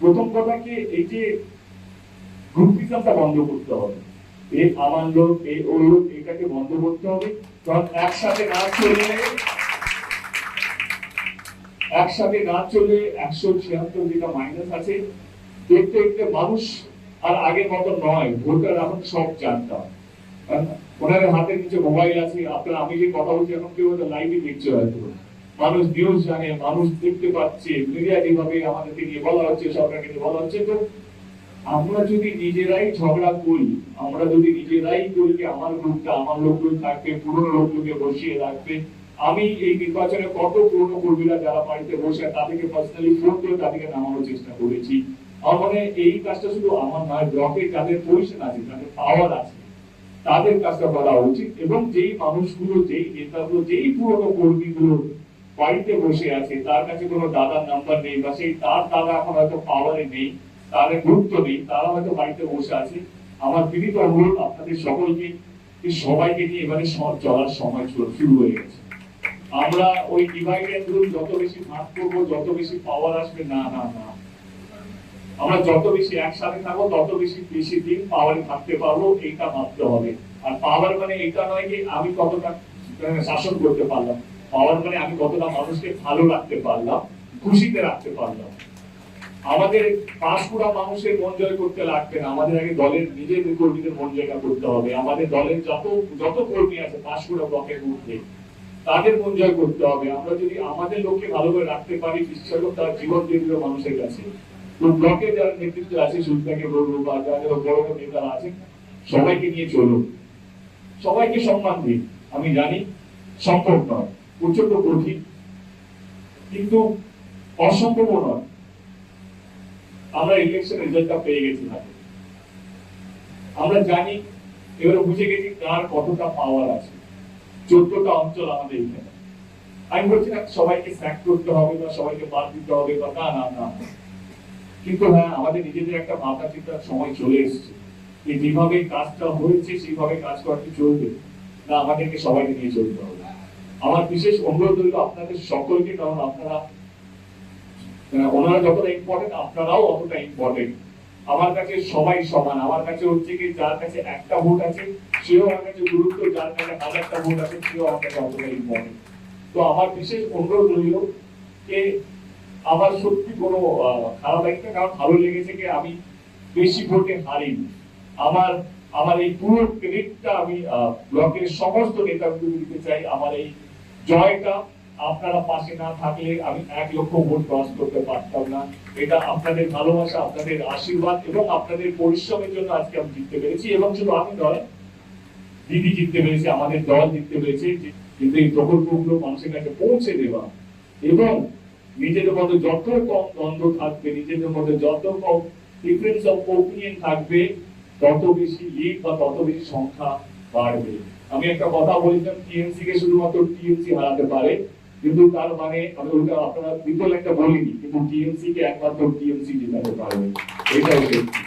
প্রথম কথা কি এই যে গ্রুপিজমটা বন্ধ করতে হবে। এ আমার লোক এ ও লোক এটাকে বন্ধ করতে হবে। কারণ একসাথে না চললে, একসাথে না চলে একশো ছিয়াত্তর যেটা মাইনাস আছে, দেখতে দেখতে মানুষ আর আগের মতো নয়। ভোটার এখন সব জানতাম। ওনাদের হাতে নিচে মোবাইল আছে। আপনার, আমি যে কথা বলছি, এখন কেউ লাইভে দেখছে হয়তো। মানুষ নিউজ জানে, মানুষ দেখতে পাচ্ছে মিডিয়া যেভাবে আমাদেরকে নিয়ে বলা হচ্ছে সরকারকে নিয়ে বলা হচ্ছে, তো আমরা যদি নিজেরাই ঝগড়া করি, আমরা যদি নিজেরাই করি আমার লোকটা আমার লোকগুলো থাকবে, পুরনো লোকগুলোকে বসিয়ে রাখবে, আমি এই নির্বাচনে কত পুরনো কর্মীরা যারা বাড়িতে বসে তাদেরকে পার্সোনালি ফোন করে তাদেরকে নামানোর চেষ্টা করেছি। আমার মনে এই কাজটা শুধু আমার নয় ব্লকে যাদের পজিশন আছে, যাদের পাওয়ার আছে, তাদের কাজটা করা উচিত। এবং যেই মানুষগুলো, যেই নেতাগুলো, যেই পুরনো কর্মীগুলো বাড়িতে বসে আছে, তার কাছে কোনো দাদার নাম্বার নেই বা সেই তার দাদা এখন হয়তো পাওয়ারে নেই তাদের গুরুত্ব নেই, তারা হয়তো বাড়িতে বসে আছে। আমার বিনীত অনুরোধ আপনাদের সকলকে সবাইকে নিয়ে এবারে চলার সময় শুরু শুরু হয়ে গেছে। আমরা ওই ডিভাইড এন্ড রুল যত বেশি ভাগ করব, যত বেশি পাওয়ার আসবে, না না না। আমরা যত বেশি একসাথে থাকব, তত বেশি বেশি দিন পাওয়ারে থাকতে পারব, এইটা ভাবতে হবে। আর পাওয়ার মানে এটা নয় যে আমি কতটা শাসন করতে পারলাম। পাওয়ার মানে আমি কতটা মানুষকে ভালো রাখতে পারলাম, খুশিতে রাখতে পারলাম। আমাদের পাঁশকুড়া মানুষের মন জয় করতে লাগবে না। আমাদের আগে দলের নিজেদের কর্মীদের মন জায়গা করতে হবে। আমাদের দলের যত যত কর্মী আছে পাঁশকুড়া ব্লকের মধ্যে, তাদের মন জয় করতে হবে। আমরা যদি আমাদের লোককে ভালো করে রাখতে পারি বিশ্বাস তার জীবন দিয়ে দিল মানুষের কাছে। তো ব্লকে যারা নেতৃত্ব আছে সুলতাকে বলব বা যারা বড় বড় নেতারা আছে সবাইকে নিয়ে চলুন। সবাইকে সম্মান দিন। আমি জানি, সম্ভব নয়। প্রচণ্ড কঠিন কিন্তু অসম্ভব নয়। আমরা ইলেকশন রেজাল্টটা পেয়ে গেছি হাতে আমরা জানি, এবারে বুঝে গেছি কার কতটা পাওয়ার আছে। চোদ্দটা অঞ্চল আমাদের এখানে। আমি বলছি না, সবাইকে স্যাক করতে হবে বা সবাইকে বাদ দিতে হবে বা না না না। কিন্তু হ্যাঁ আমাদের নিজেদের একটা মাথা চিন্তার সময় চলে এসেছে। যে যেভাবে কাজটা হয়েছে, সেইভাবে কাজ করতে চলবে। না, আমাদেরকে সবাইকে নিয়ে চলতে হবে। আমার বিশেষ অনুরোধ হলো আপনাদের সকলকে, কারণ আপনারা ওনারা যতটা ইম্পর্টেন্ট আপনারাও অতটা ইম্পর্টেন্ট আমার কাছে সবাই সমান। আমার কাছে হচ্ছে কি, যার কাছে একটা ভোট আছে, সেও আমার কাছে গুরুত্ব। যার কাছে হাজারটা ভোট আছে, সেও আমার কাছে অতটা ইম্পর্টেন্ট তো আমার বিশেষ অনুরোধ রইল যে, আমার সত্যি কোনো খারাপ লাগছে কারণ ভালো লেগেছে যে আমি বেশি ভোটে হারিনি। আমার আমার এই পুরো ক্রেডিটটা আমি ব্লকের সমস্ত নেতাগুলো দিতে চাই। আমার এই জয়টা আপনারা পাশে না থাকলে আমি এক লক্ষ ভোট ক্রস করতে পারতাম না। এটা আপনাদের ভালোবাসা, আপনাদের আশীর্বাদ এবং আপনাদের পরিশ্রমের জন্য আজকে আমি জিততে পেরেছি এবং শুধু আমি নয়, দিদি জিততে পেরেছে, আমাদের দল জিততে পেরেছে কিন্তু এই প্রকল্পগুলো মানুষের কাছে পৌঁছে দেওয়া এবং নিজেদের মধ্যে যত কম দ্বন্দ্ব থাকবে, নিজেদের মধ্যে যত কম ডিফারেন্স অফ ওপিনিয়ন থাকবে, তত বেশি লিড বা তত বেশি সংখ্যা বাড়বে। আমি একটা কথা বলেছিলাম, টিএমসি কে শুধুমাত্র টিএমসি হারাতে পারে, কিন্তু তার মানে আমি ওটা আপনারা বিপল একটা বলিনি, কিন্তু টিএমসি কে একমাত্র টিএমসি জেতাতে পারবে। এটাই সত্যি